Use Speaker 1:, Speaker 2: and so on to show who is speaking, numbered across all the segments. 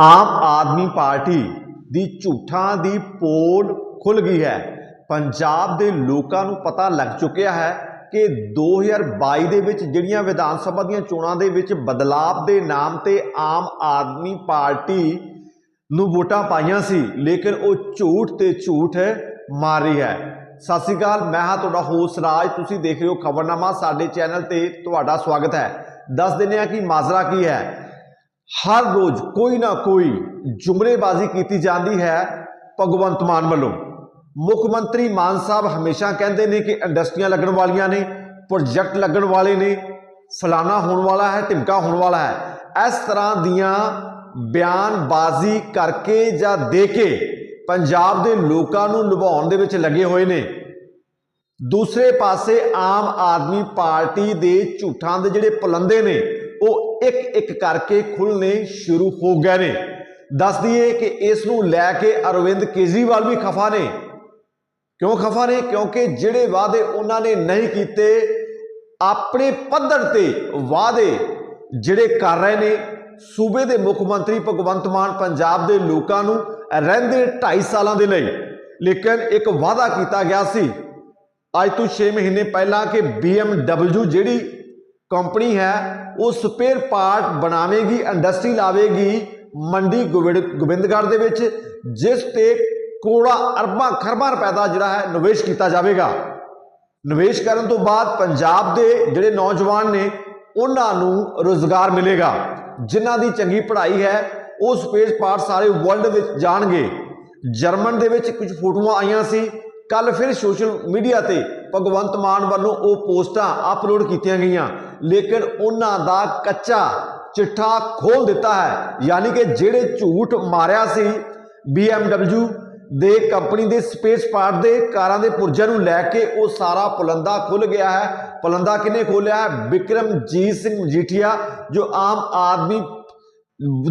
Speaker 1: Aam Aadmi party ਦੀ ਝੂਠਾਂ ਦੀ ਪੋਲ ਖੁੱਲ ਗਈ ਹੈ। ਪੰਜਾਬ ਦੇ ਲੋਕਾਂ ਨੂੰ ਪਤਾ ਲੱਗ ਚੁੱਕਿਆ ਹੈ ਕਿ 2022 ਦੇ ਵਿੱਚ ਜਿਹੜੀਆਂ ਵਿਧਾਨ ਸਭਾ ਦੀਆਂ ਚੋਣਾਂ ਦੇ ਵਿੱਚ ਬਦਲਾਵ ਦੇ ਨਾਮ ਤੇ ਆਮ ਆਦਮੀ ਪਾਰਟੀ ਨੂੰ ਵੋਟਾਂ ਪਾਈਆਂ ਸੀ, ਲੇਕਿਨ ਉਹ ਝੂਠ ਤੇ ਝੂਠ ਮਾਰ ਰਹੀ ਹੈ। ਸਤਿ ਸ਼੍ਰੀ ਅਕਾਲ, ਮੈਂ ਹਾਂ ਤੁਹਾਡਾ ਹੋਸ ਰਾਜ। ਤੁਸੀਂ ਦੇਖ ਰਹੇ ਹੋ ਖਬਰਨਾਮਾ। ਸਾਡੇ ਚੈਨਲ ਤੇ ਤੁਹਾਡਾ ਸਵਾਗਤ ਹੈ। ਦੱਸ ਦਿੰਦੇ ਹਾਂ ਕਿ ਮਾਜ਼ਰਾ ਕੀ ਹੈ। ਹਰ ਰੋਜ਼ ਕੋਈ ਨਾ ਕੋਈ ਜੁਮਲੇਬਾਜ਼ੀ ਕੀਤੀ ਜਾਂਦੀ ਹੈ ਭਗਵੰਤ ਮਾਨ ਵੱਲੋਂ। ਮੁੱਖ ਮੰਤਰੀ ਮਾਨ ਸਾਹਿਬ ਹਮੇਸ਼ਾ ਕਹਿੰਦੇ ਨੇ ਕਿ ਇੰਡਸਟਰੀਆਂ ਲੱਗਣ ਵਾਲੀਆਂ ਨੇ, ਪ੍ਰੋਜੈਕਟ ਲੱਗਣ ਵਾਲੇ ਨੇ, ਫਲਾਣਾ ਹੋਣ ਵਾਲਾ ਹੈ ਢਿਮਕਾ ਹੋਣ ਵਾਲਾ ਹੈ। ਇਸ ਤਰ੍ਹਾਂ ਦੀਆਂ ਬਿਆਨਬਾਜ਼ੀ ਕਰਕੇ ਜਾਂ ਦੇ ਕੇ ਪੰਜਾਬ ਦੇ ਲੋਕਾਂ ਨੂੰ ਨਿਭਾਉਣ ਦੇ ਵਿੱਚ ਲੱਗੇ ਹੋਏ ਨੇ। ਦੂਸਰੇ ਪਾਸੇ ਆਮ ਆਦਮੀ ਪਾਰਟੀ ਦੇ ਝੂਠਾਂ ਦੇ ਜਿਹੜੇ ਪਲੰਦੇ ਨੇ ਉਹ ਇੱਕ ਇੱਕ ਕਰਕੇ ਖੁੱਲਨੇ ਸ਼ੁਰੂ ਹੋ ਗਏ ਨੇ। ਦੱਸ ਦਈਏ ਕਿ ਇਸ ਨੂੰ ਲੈ ਕੇ ਅਰਵਿੰਦ ਕੇਜਰੀਵਾਲ ਵੀ ਖਫਾ ਨੇ। ਕਿਉਂ ਖਫਾ ਨੇ? ਕਿਉਂਕਿ ਜਿਹੜੇ ਵਾਅਦੇ ਉਹਨਾਂ ਨੇ ਨਹੀਂ ਕੀਤੇ, ਆਪਣੇ ਪੱਧਰ ਤੇ ਵਾਅਦੇ ਜਿਹੜੇ ਕਰ ਰਹੇ ਨੇ, ਸੂਬੇ ਦੇ ਮੁੱਖ ਮੰਤਰੀ ਭਗਵੰਤ ਮਾਨ ਪੰਜਾਬ ਦੇ ਲੋਕਾਂ ਨੂੰ ਰਹਿੰਦੇ 2.5 ਸਾਲਾਂ ਦੇ ਲਈ। ਲੇਕਿਨ ਇੱਕ ਵਾਅਦਾ ਕੀਤਾ ਗਿਆ ਸੀ। ਅੱਜ ਤੋਂ 6 ਮਹੀਨੇ ਪਹਿਲਾਂ ਕਿ BMW ਜਿਹੜੀ ਕੰਪਨੀ ਹੈ ਉਹ ਸਪੇਅਰ ਪਾਰਟ ਬਣਾਵੇਗੀ ਇੰਡਸਟਰੀ ਲਾਵੇਗੀ ਮੰਡੀ ਗੋਬਿੰਦ- ਗੋਬਿੰਦਗੜ੍ਹ ਦੇ ਵਿੱਚ, ਜਿਸ ਤੇ ਕਰੋੜਾਂ, ਅਰਬਾਂ, ਖਰਬਾਂ ਰੁਪਏ ਦਾ ਜਿਹੜਾ ਹੈ ਨਿਵੇਸ਼ ਕੀਤਾ ਜਾਵੇਗਾ। ਨਿਵੇਸ਼ ਕਰਨ ਤੋਂ ਬਾਅਦ ਪੰਜਾਬ ਦੇ ਜਿਹੜੇ ਨੌਜਵਾਨ ਨੇ, ਉਹਨਾਂ ਨੂੰ ਰੋਜ਼ਗਾਰ ਮਿਲੇਗਾ। ਜਿਨ੍ਹਾਂ ਦੀ ਚੰਗੀ ਪੜ੍ਹਾਈ ਹੈ, ਉਹ ਸਪੇਸ ਪਾਰਟ ਸਾਰੇ ਵਰਲਡ ਵਿੱਚ ਜਾਣਗੇ। ਜਰਮਨ ਦੇ ਵਿੱਚ ਕੁਝ ਫੋਟੋਆਂ ਆਈਆਂ ਸੀ। ਕੱਲ ਫਿਰ ਸੋਸ਼ਲ ਮੀਡੀਆ ਤੇ ਭਗਵੰਤ ਮਾਨ ਵੱਲੋਂ ਉਹ ਪੋਸਟਾਂ ਅਪਲੋਡ ਕੀਤੀਆਂ ਗਈਆਂ। ਲੇਕਿਨ ਉਹਨਾਂ ਦਾ ਕੱਚਾ ਚਿੱਠਾ ਖੋਲ ਦਿੱਤਾ ਹੈ। ਯਾਨੀ ਕਿ ਜਿਹੜੇ ਝੂਠ ਮਾਰਿਆ ਸੀ BMW ਦੇ ਕੰਪਨੀ ਦੇ ਸਪੇਸ ਪਾਰਟ ਦੇ ਕਾਰਾਂ ਦੇ ਪੁਰਜਿਆਂ ਨੂੰ ਲੈ ਕੇ ਉਹ ਸਾਰਾ ਪਲੰਦਾ ਖੁੱਲ ਗਿਆ ਹੈ। ਪਲੰਦਾ ਕਿਨੇ ਖੋਲਿਆ ਹੈ? ਬਿਕਰਮਜੀਤ ਸਿੰਘ ਮਜੀਠੀਆ, ਜੋ ਆਮ ਆਦਮੀ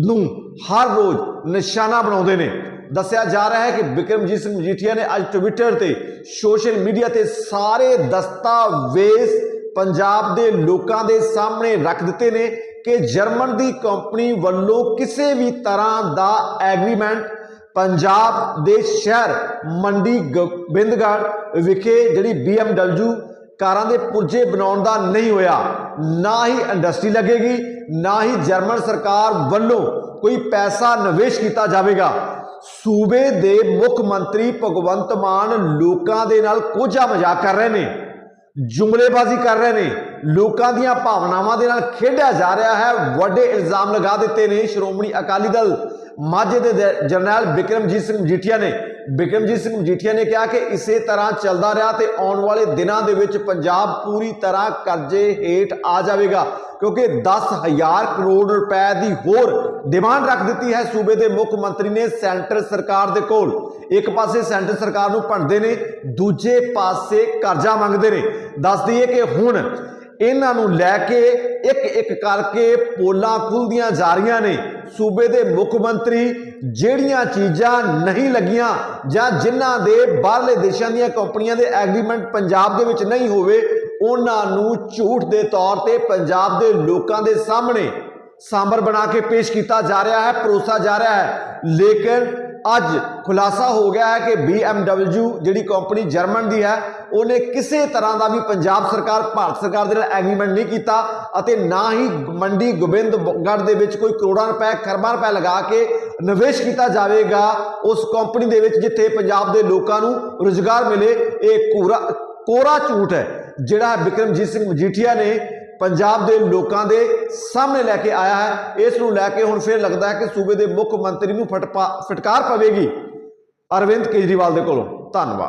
Speaker 1: ਨੂੰ ਹਰ ਰੋਜ਼ ਨਿਸ਼ਾਨਾ ਬਣਾਉਂਦੇ ਨੇ। ਦੱਸਿਆ ਜਾ ਰਿਹਾ ਹੈ ਕਿ ਬਿਕਰਮਜੀਤ ਸਿੰਘ ਮਜੀਠੀਆ ਨੇ ਅੱਜ ਟਵਿੱਟਰ ਤੇ, ਸੋਸ਼ਲ ਮੀਡੀਆ ਤੇ ਸਾਰੇ ਦਸਤਾਵੇਜ਼ ਪੰਜਾਬ ਦੇ ਲੋਕਾਂ ਦੇ ਸਾਹਮਣੇ ਰੱਖ ਦਿੱਤੇ ਨੇ ਕਿ ਜਰਮਨ ਦੀ ਕੰਪਨੀ ਵੱਲੋਂ ਕਿਸੇ ਵੀ ਤਰ੍ਹਾਂ ਦਾ ਐਗਰੀਮੈਂਟ ਪੰਜਾਬ ਦੇ ਸ਼ਹਿਰ ਮੰਡੀ ਗੋਬਿੰਦਗੜ੍ਹ ਵਿਖੇ ਜਿਹੜੀ BMW ਕਾਰਾਂ ਦੇ ਪੁਰਜੇ ਬਣਾਉਣ ਦਾ ਨਹੀਂ ਹੋਇਆ। ਨਾ ਹੀ ਇੰਡਸਟਰੀ ਲੱਗੇਗੀ, ਨਾ ਹੀ ਜਰਮਨ ਸਰਕਾਰ ਵੱਲੋਂ ਕੋਈ ਪੈਸਾ ਨਿਵੇਸ਼ ਕੀਤਾ ਜਾਵੇਗਾ। ਸੂਬੇ ਦੇ ਮੁੱਖ ਮੰਤਰੀ ਭਗਵੰਤ ਮਾਨ ਲੋਕਾਂ ਦੇ ਨਾਲ ਕੋਝਾ ਮਜ਼ਾਕ ਕਰ ਰਹੇ ਨੇ। ਜੁਮਲੇਬਾਜ਼ੀ ਕਰ ਰਹੇ ਨੇ। ਲੋਕਾਂ ਦੀਆਂ ਭਾਵਨਾਵਾਂ ਦੇ ਨਾਲ ਖੇਡਿਆ ਜਾ ਰਿਹਾ ਹੈ। ਵੱਡੇ ਇਲਜ਼ਾਮ ਲਗਾ ਦਿੱਤੇ ਨੇ ਸ਼੍ਰੋਮਣੀ ਅਕਾਲੀ ਦਲ। ਮਾਝੇ ਦੇ ਦ- ਜਰਨੈਲ ਬਿਕਰਮਜੀਤ ਸਿੰਘ ਮਜੀਠੀਆ ਨੇ ਬਿਕਰਮਜੀਤ ਸਿੰਘ ਮਜੀਠੀਆ ਨੇ ਕਿਹਾ ਕਿ ਇਸੇ ਤਰ੍ਹਾਂ ਚੱਲਦਾ ਰਿਹਾ ਤੇ ਆਉਣ ਵਾਲੇ ਦਿਨਾਂ ਦੇ ਵਿੱਚ ਪੰਜਾਬ ਪੂਰੀ ਤਰ੍ਹਾਂ ਕਰਜ਼ੇ ਹੇਠ ਆ ਜਾਵੇਗਾ, ਕਿਉਂਕਿ 10000 ਕਰੋੜ ਰੁਪਏ ਦੀ ਹੋਰ ਡਿਮਾਂਡ ਰੱਖ ਦਿੱਤੀ ਹੈ ਸੂਬੇ ਦੇ ਮੁੱਖ ਮੰਤਰੀ ਨੇ ਸੈਂਟਰ ਸਰਕਾਰ ਦੇ ਕੋਲ। ਇੱਕ ਪਾਸੇ ਸੈਂਟਰ ਸਰਕਾਰ ਨੂੰ ਭੰਡਦੇ ਨੇ, ਦੂਜੇ ਪਾਸੇ ਕਰਜ਼ਾ ਮੰਗਦੇ ਨੇ। ਦੱਸ ਦਈਏ ਕਿ ਹੁਣ ਇਹਨਾਂ ਨੂੰ ਲੈ ਕੇ ਇੱਕ ਇੱਕ ਕਰਕੇ ਪੋਲਾਂ ਖੁੱਲਦੀਆਂ ਜਾ ਰਹੀਆਂ ਨੇ। ਸੂਬੇ ਦੇ ਮੁੱਖ ਮੰਤਰੀ ਜਿਹੜੀਆਂ ਚੀਜ਼ਾਂ ਨਹੀਂ ਲੱਗੀਆਂ ਜਾਂ ਜਿਨ੍ਹਾਂ ਦੇ ਬਾਹਰਲੇ ਦੇਸ਼ਾਂ ਦੀਆਂ ਕੰਪਨੀਆਂ ਦੇ ਐਗਰੀਮੈਂਟ ਪੰਜਾਬ ਦੇ ਵਿੱਚ ਨਹੀਂ ਹੋਵੇ, ਉਹਨਾਂ ਨੂੰ ਝੂਠ ਦੇ ਤੌਰ ਤੇ ਪੰਜਾਬ ਦੇ ਲੋਕਾਂ ਦੇ ਸਾਹਮਣੇ ਸਾਂਬਰ ਬਣਾ ਕੇ ਪੇਸ਼ ਕੀਤਾ ਜਾ ਰਿਹਾ ਹੈ ਪਰੋਸਾ ਜਾ ਰਿਹਾ ਹੈ। ਲੇਕਿਨ ਅੱਜ ਖੁਲਾਸਾ ਹੋ ਗਿਆ ਹੈ ਕਿ BMW ਜਿਹੜੀ ਕੰਪਨੀ ਜਰਮਨ ਦੀ ਹੈ, ਉਹਨੇ ਕਿਸੇ ਤਰ੍ਹਾਂ ਦਾ ਵੀ ਪੰਜਾਬ ਸਰਕਾਰ, ਭਾਰਤ ਸਰਕਾਰ ਦੇ ਨਾਲ ਐਗਰੀਮੈਂਟ ਨਹੀਂ ਕੀਤਾ ਅਤੇ ਨਾ ਹੀ ਮੰਡੀ ਗੋਬਿੰਦਗੜ੍ਹ ਦੇ ਵਿੱਚ ਕੋਈ ਕਰੋੜਾਂ ਰੁਪਏ ਖਰਬਾਂ ਰੁਪਏ ਲਗਾ ਕੇ ਨਿਵੇਸ਼ ਕੀਤਾ ਜਾਵੇਗਾ, ਉਸ ਕੰਪਨੀ ਦੇ ਵਿੱਚ ਜਿੱਥੇ ਪੰਜਾਬ ਦੇ ਲੋਕਾਂ ਨੂੰ ਰੁਜ਼ਗਾਰ ਮਿਲੇ, ਇਹ ਕੋਰਾ ਕੋਰਾ ਝੂਠ ਹੈ, ਜਿਹੜਾ ਬਿਕਰਮਜੀਤ ਸਿੰਘ ਮਜੀਠੀਆ ਨੇ ਪੰਜਾਬ ਦੇ ਲੋਕਾਂ ਦੇ ਸਾਹਮਣੇ ਲੈ ਕੇ ਆਇਆ ਹੈ। ਇਸ ਨੂੰ ਲੈ ਕੇ ਹੁਣ ਫਿਰ ਲੱਗਦਾ ਹੈ ਕਿ ਸੂਬੇ ਦੇ ਮੁੱਖ ਮੰਤਰੀ ਨੂੰ ਫਟਪਾ- ਫਟਕਾਰ ਪਵੇਗੀ। ਅਰਵਿੰਦ ਕੇਜਰੀਵਾਲ ਦੇ ਕੋਲੋਂ ਧੰਨਵਾਦ।